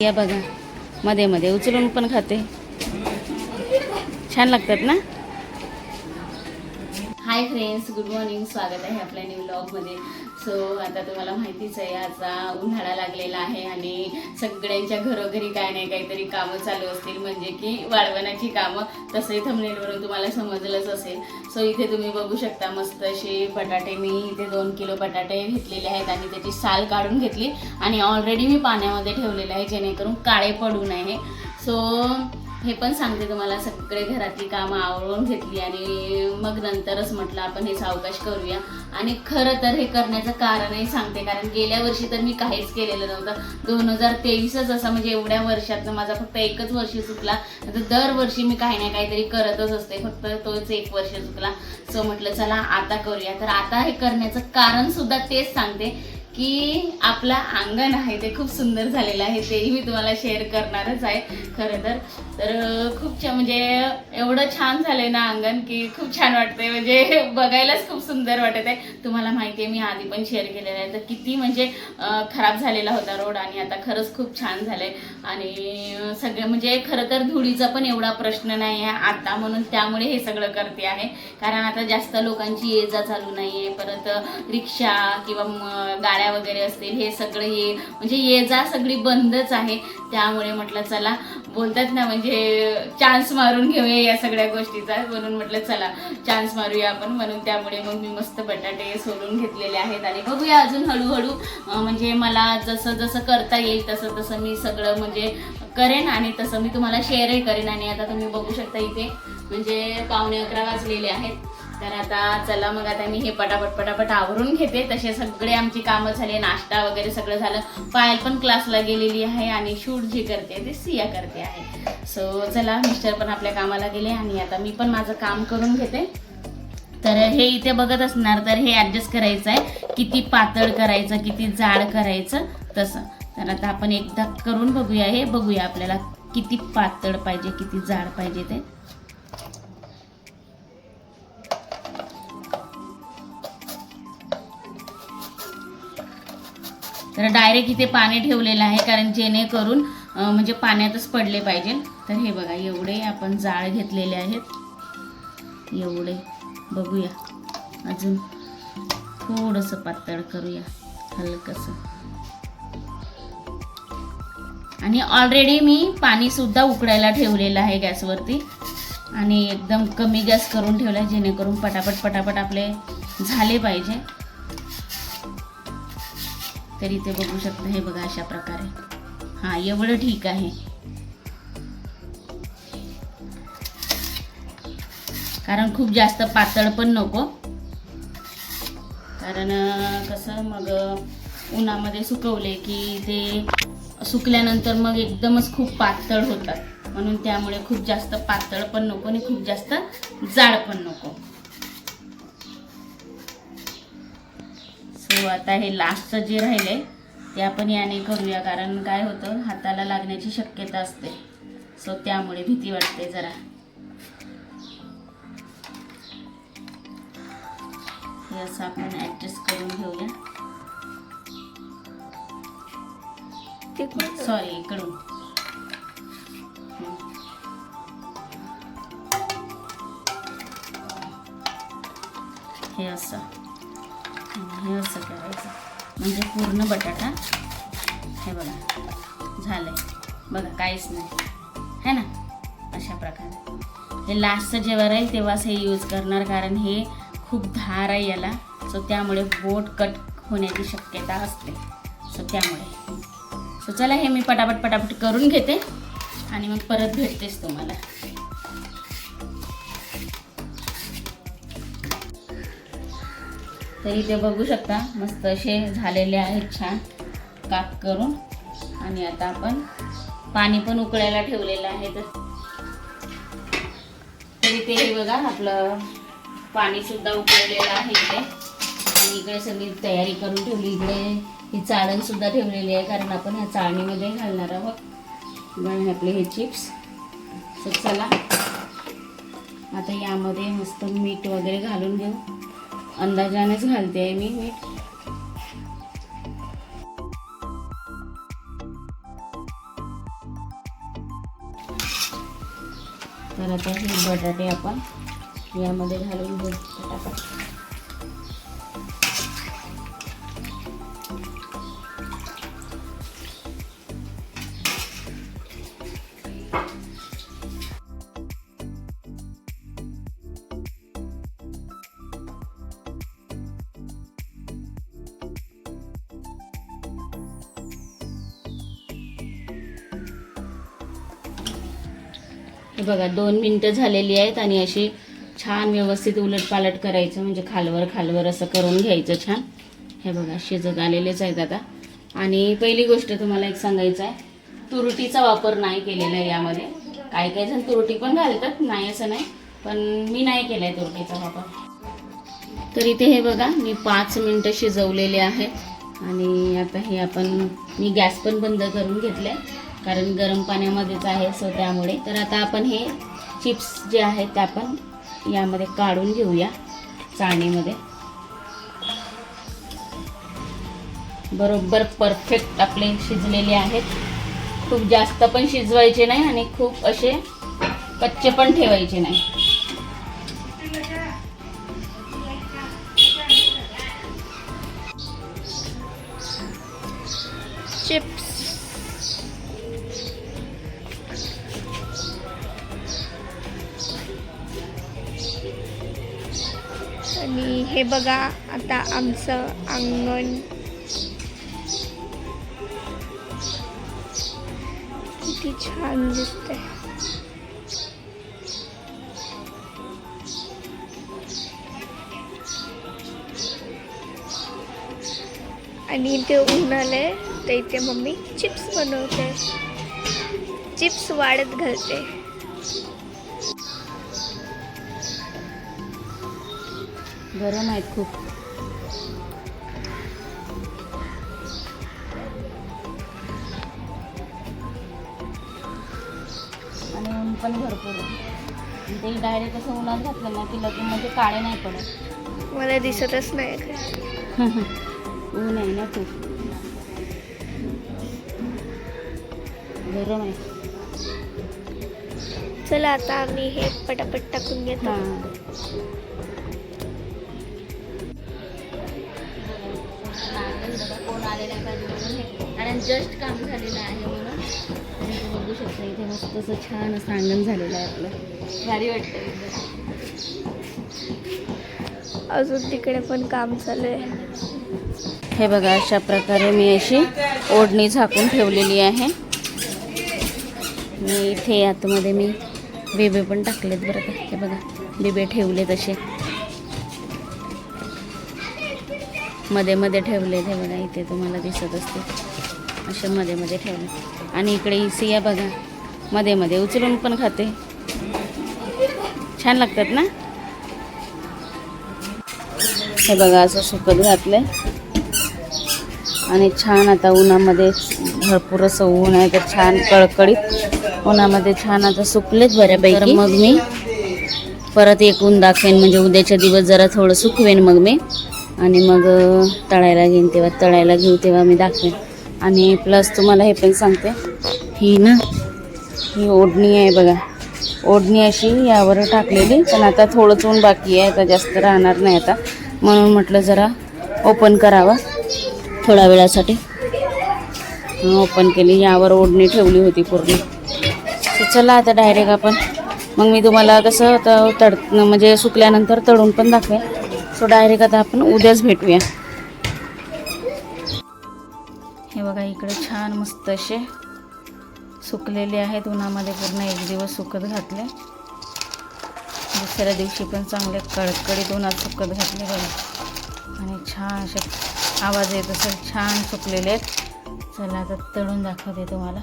या बघा. मध्ये मध्ये उचलून पण खाते. छान लागतात ना? हाय फ्रेंड्स गुड मॉर्निंग स्वागत आहे आपल्या न्यू ब्लॉगमध्ये सो आता तुम्हाला माहितीच आहे आता उन्हाळा लागलेला आहे आणि सगळ्यांच्या घरोघरी काय नाही काहीतरी कामं चालू असतील. म्हणजे की वाळवणाची कामं तसंही थंबनेलवरून तुम्हाला समजलंच असेल. सो इथे तुम्ही बघू शकता मस्त असे बटाटे. मी इथे दोन किलो बटाटे घेतलेले आहेत आणि त्याची साल काढून घेतली. आणि ऑलरेडी मी पाण्यामध्ये ठेवलेले आहे जेणेकरून काळे पडू नये. सो हे पण सांगते तुम्हाला सगळे घरातली कामं आवरून घेतली आणि मग नंतरच म्हटलं आपण हे सावकाश करूया. आणि खरं तर हे करण्याचं कारणही सांगते कारण गेल्या वर्षी तर मी काहीच केलेलं नव्हतं. दोन हजार तेवीसच असा म्हणजे एवढ्या वर्षातनं माझा फक्त एकच वर्ष चुकला तर दरवर्षी मी काही ना काहीतरी करतच असते फक्त तोच एक वर्ष चुकला सो म्हटलं चला आता करूया. तर आता हे करण्याचं कारण सुद्धा तेच सांगते की आपला अंगण आहे ते खूप सुंदर झालेलं आहे तेही मी तुम्हाला शेअर करणारच आहे. खरं तर तर खूप छान म्हणजे एवढं छान झालंय ना अंगण की खूप छान वाटतंय. म्हणजे बघायलाच खूप सुंदर वाटत आहे. तुम्हाला माहिती आहे मी आधी पण शेअर केलेलं आहे. तर किती म्हणजे खराब झालेला होता रोड आणि आता खरंच खूप छान झालंय. आणि सगळं म्हणजे खरं तर धुळीचा पण एवढा प्रश्न नाही आहे. आता म्हणून त्यामुळे हे सगळं करते आहे. कारण आता जास्त लोकांची ये जा चालू नाही आहे परत रिक्षा किंवा गाड्या गाड्या वगैरे असतील हे सगळं ये म्हणजे ये जा सगळी बंदच आहे. त्यामुळे म्हटलं चला बोलतात ना म्हणजे चान्स मारून घेऊया या सगळ्या गोष्टीचा. म्हणून म्हटलं चला चान्स मारूया आपण. म्हणून त्यामुळे मग मी मस्त बटाटे सोलून घेतलेले आहेत. आणि बघूया अजून हळूहळू म्हणजे मला जसं जसं करता येईल तसं तसं मी सगळं म्हणजे करेन आणि तसं मी तुम्हाला शेअरही करेन. आणि आता तुम्ही बघू शकता इथे म्हणजे पावणे अकरा वाजलेले आहेत. तर आता चला मग आता मी हे पटापट पटापट आवरून घेते. तसे सगळे आमची कामं झाले नाश्ता वगैरे सगळं झालं. पायल पण क्लासला गेलेली आहे आणि शूट जी करते ते सिया करते आहे. सो चला मिस्टर पण आपल्या कामाला गेले आणि आता मी पण माझं काम करून घेते. तर हे इथे बघत असणार तर हे ॲडजस्ट करायचं आहे किती पातळ करायचं किती जाड करायचं तसं. तर आता आपण एकदा करून बघूया हे. बघूया आपल्याला किती पातळ पाहिजे किती जाड पाहिजे ते. तर डायरेक्ट इथे पाणी ठेवलेलं आहे कारण जेणेकरून म्हणजे पाण्यातच पडले पाहिजे. तर हे बघा एवढे आपण जाळ घेतलेले आहेत. एवढे. बघूया. अजून थोडंसं पातळ करूया हलकंसं. आणि ऑलरेडी मी पाणीसुद्धा उकडायला ठेवलेलं आहे गॅसवरती. आणि एकदम कमी गॅस करून ठेवला जेणेकरून पटापट पटापट आपले झाले पाहिजे. तर इथे बघू शकता हे बघा अशा प्रकारे. हा एवढं ठीक आहे. कारण खूप जास्त पातळ पण नको. कारण कसं मग उन्हामध्ये सुकवले की ते सुकल्यानंतर मग एकदमच खूप पातळ होतात. म्हणून त्यामुळे खूप जास्त पातळ पण नको आणि खूप जास्त जाड पण नको. सो आता हे लास्टचं जे राहिलंय ते आपण याने करूया कारण काय होतं हाताला लागण्याची शक्यता असते. सो त्यामुळे भीती वाटते जरा. हे असं आपण ॲडजस्ट करून घेऊया. सॉरी इकडून. हं. हे असं. हे असं करायचं. म्हणजे पूर्ण बटाटा हे बघा झालंय. बघा काहीच नाही. है ना? अशा प्रकारे. हे लास्टचं जेव्हा राहील तेव्हाच हे यूज करणार कारण हे खूप धार आहे याला. सो त्यामुळे बोट कट होण्याची शक्यता असते. सो त्यामुळे. सो चला हे मी पटापट पटापट करून घेते. आणि मग परत भेटतेच तुम्हाला. तर इथे बघू शकता मस्त असे झालेले आहेत छान काप करून. आणि आता आपण पाणी पण उकळायला ठेवलेलं आहे तर. इथे हे बघा आपलं पाणी सुद्धा उकळलेलं आहे इथे. आणि इकडे सगळी तयारी करून ठेवली. इकडे ही चाळण सुद्धा ठेवलेली आहे कारण आपण ह्या चाळणीमध्ये घालणार आहोत. आणि आपले हे चिप्स. तर चला. आता यामध्ये मस्त मीठ वगैरे घालून घेऊ. अंदाजानेच घालते आहे मी. मीठ तर आता हे बटाटे आपण यामध्ये घालून घेऊ. हे बघा दोन मिनटं झालेली आहेत आणि अशी छान व्यवस्थित उलटपालट करायचं म्हणजे खालवर खालवर असं करून घ्यायचं छान. हे बघा शिजत आलेलेच आहेत आता. आणि पहिली गोष्ट तुम्हाला एक सांगायचं आहे तुरटीचा वापर नाही केलेला आहे यामध्ये. काही काही जण तुरटी पण घालतात नाही असं नाही पण मी नाही केला आहे तुरटीचा वापर. तर इथे हे बघा मी पाच मिनटं शिजवलेले आहेत. आणि आता हे आपण मी गॅस पण बंद करून घेतले कारण गरम पाण्यामध्येच आहे सो त्यामुळे. तर आता आपण हे चिप्स जे आहेत ते आपण यामध्ये काढून घेऊया चाळणीमध्ये. बरोबर परफेक्ट आपले शिजलेले आहेत. खूप जास्त पण शिजवायचे नाही आणि खूप असे कच्चे पण ठेवायचे नाही. चिप्स. हे बघा आता आमचं अंगण. किती छान दिसतंय. आणि इथे ऊन आलंय तर इथे मम्मी चिप्स बनवते. चिप्स वाढत घालते. गरम आहेत खूप. आणि ऊन पण भरपूर ते डायरेक्ट असं उन्हात घातलं ना की लगेच म्हणजे काळे नाही पडत. मला दिसतच नाही ऊन आहे ना खूप. गरम आहे. चला आता आम्ही हे पटापट टाकून घेतो. हां कोण आलेला का म्हणून कारण जस्ट काम झालेलं आहे म्हणून. बघू शकता इथे मस्त असं छान असं अंगण झालेलं आहे आपलं. भारी वाटतं एकदम. अजून तिकडे पण काम चालू आहे. हे बघा अशा प्रकारे मी अशी ओढणी झाकून ठेवलेली आहे. मी इथे आतमध्ये मी बिबे पण टाकलेत बरं का. हे बघा बिबे ठेवलेत असे. मध्ये मध्ये ठेवले हे बघा इथे तुम्हाला दिसत असते. असे मध्ये मध्ये ठेवले. आणि इकडे इसी आहे बघा मध्ये मध्ये उचलून पण खाते. छान लागतात ना? हे बघा असं सुकत घातलंय. आणि छान आता उन्हामध्ये भरपूर असं ऊन आहे तर छान कळकळीत उन्हामध्ये छान आता सुकलेत बऱ्यापैकी. मग मी परत एक ऊन दाखवेन म्हणजे उद्याच्या दिवस जरा थोडं सुकवेन मग मी. आणि मग तळायला घेईन तेव्हा. तळायला घेऊ तेव्हा मी दाखवेन. आणि प्लस तुम्हाला हे पण सांगते. ही ना ही ओढणी आहे बघा. ओढणी अशी यावर टाकलेली पण आता थोडंच ऊन बाकी आहे. आता जास्त राहणार नाही आता. म्हणून म्हटलं जरा ओपन करावा थोड्या वेळासाठी. ओपन केली. यावर ओढणी ठेवली होती पूर्ण. चला आता डायरेक्ट आपण. मग मी तुम्हाला कसं तर तड म्हणजे सुकल्यानंतर तळून पण दाखवेन. सो डायरेक्ट आता आपण उद्याच भेटूया. हे बघा इकडे छान मस्त असे सुकलेले आहेत. उन्हामध्ये पूर्ण एक दिवस सुकत घातले. दुसऱ्या दिवशी पण चांगले कडकडीत उन्हात सुकत घातले बघा. आणि छान असे आवाज येत असेल छान सुकलेले आहेत. चला आता तळून दाखवते तुम्हाला.